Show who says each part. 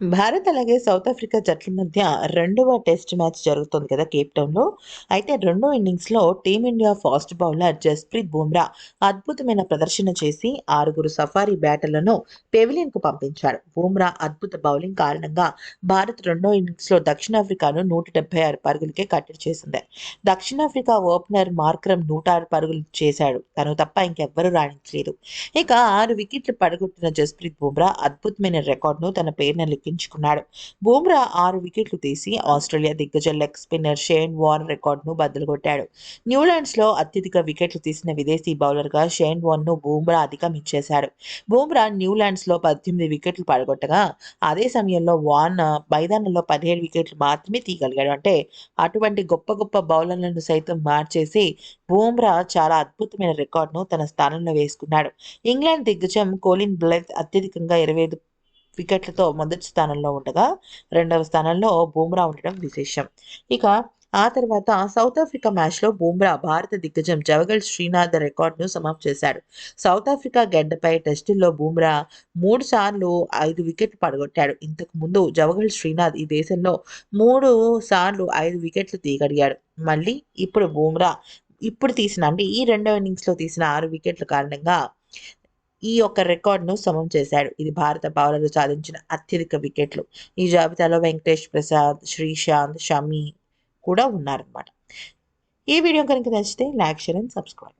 Speaker 1: భారత్ అలాగే south Africa జట్ల మధ్య రెండవ టెస్ట్ మ్యాచ్ జరుగుతుంది కదా కేప్ టౌన్లో అయితే రెండో ఇన్నింగ్స్లో team India fast bowler Jasprit Bumrah అద్భుతమైన ప్రదర్శన చేసి ఆరుగురు సఫారీ బ్యాటర్లను పెవిలియన్కు పంపించాడు. బుమ్రా అద్భుత బౌలింగ్ కారణంగా భారత్ రెండో ఇన్నింగ్స్లో దక్షిణాఫ్రికాను నూట డెబ్బై ఆరు పరుగులకే కట్టడి చేసింది. దక్షిణాఫ్రికా ఓపెనర్ మార్క్రమ్ నూట ఆరు పరుగులు చేశాడు. తను తప్ప ఇంకెవ్వరూ రాణించలేదు. ఇక ఆరు వికెట్లు పడగొట్టిన జస్ప్రీత్ బుమ్రా అద్భుతమైన రికార్డును తన పేరున దక్కించుకున్నాడు బూమ్రా ఆరు వికెట్లు తీసి ఆస్ట్రేలియా దిగ్గజ లెగ్ స్పిన్నర్ షేన్ వార్న్ రికార్డును బద్దలుకొట్టాడు. న్యూలాండ్స్లో అత్యధిక వికెట్లు తీసిన విదేశీ బౌలర్గా షేన్ వార్న్ను బూమ్రా అధిగమించేశాడు బూమ్రా న్యూలాండ్స్లో పద్దెనిమిది వికెట్లు పడగొట్టగా అదే సమయంలో వార్న్ మైదానంలో పదిహేడు వికెట్లు మాత్రమే తీయగలిగాడు. అంటే అటువంటి గొప్ప గొప్ప బౌలర్లను సైతం మార్చేసి బూమ్రా చాలా అద్భుతమైన రికార్డును తన స్థానంలో వేసుకున్నాడు. ఇంగ్లాండ్ దిగ్గజం కోలిన్ బ్లెత్ అత్యధికంగా ఇరవై ఐదు వికెట్లతో మొదటి స్థానంలో ఉండగా రెండవ స్థానంలో బూమ్రా ఉండడం విశేషం. ఇక ఆ తర్వాత సౌత్ ఆఫ్రికా మ్యాచ్లో బూమ్రా భారత దిగ్గజం జవగల్ శ్రీనాథ్ రికార్డును సమాప్తి చేశాడు. సౌత్ ఆఫ్రికా గడ్డపై టెస్టుల్లో బూమ్రా మూడు సార్లు ఐదు వికెట్లు పడగొట్టాడు. ఇంతకు ముందు జవగల్ శ్రీనాథ్ ఈ దేశంలో మూడు సార్లు ఐదు వికెట్లు తీగడిగాడు. మళ్ళీ ఇప్పుడు బూమ్రా ఇప్పుడు తీసిన అంటే ఈ రెండవ ఇన్నింగ్స్లో తీసిన ఆరు వికెట్ల కారణంగా ఈ యొక్క రికార్డును సమం చేశాడు. ఇది భారత బౌలర్లు సాధించిన అత్యధిక వికెట్లు ఈ జాబితాలో వెంకటేష్ ప్రసాద్ శ్రీశాంత్ షమి కూడా ఉన్నారనమాట ఈ వీడియో కనుక నచ్చితే లైక్ షేర్ అండ్ సబ్స్క్రైబ్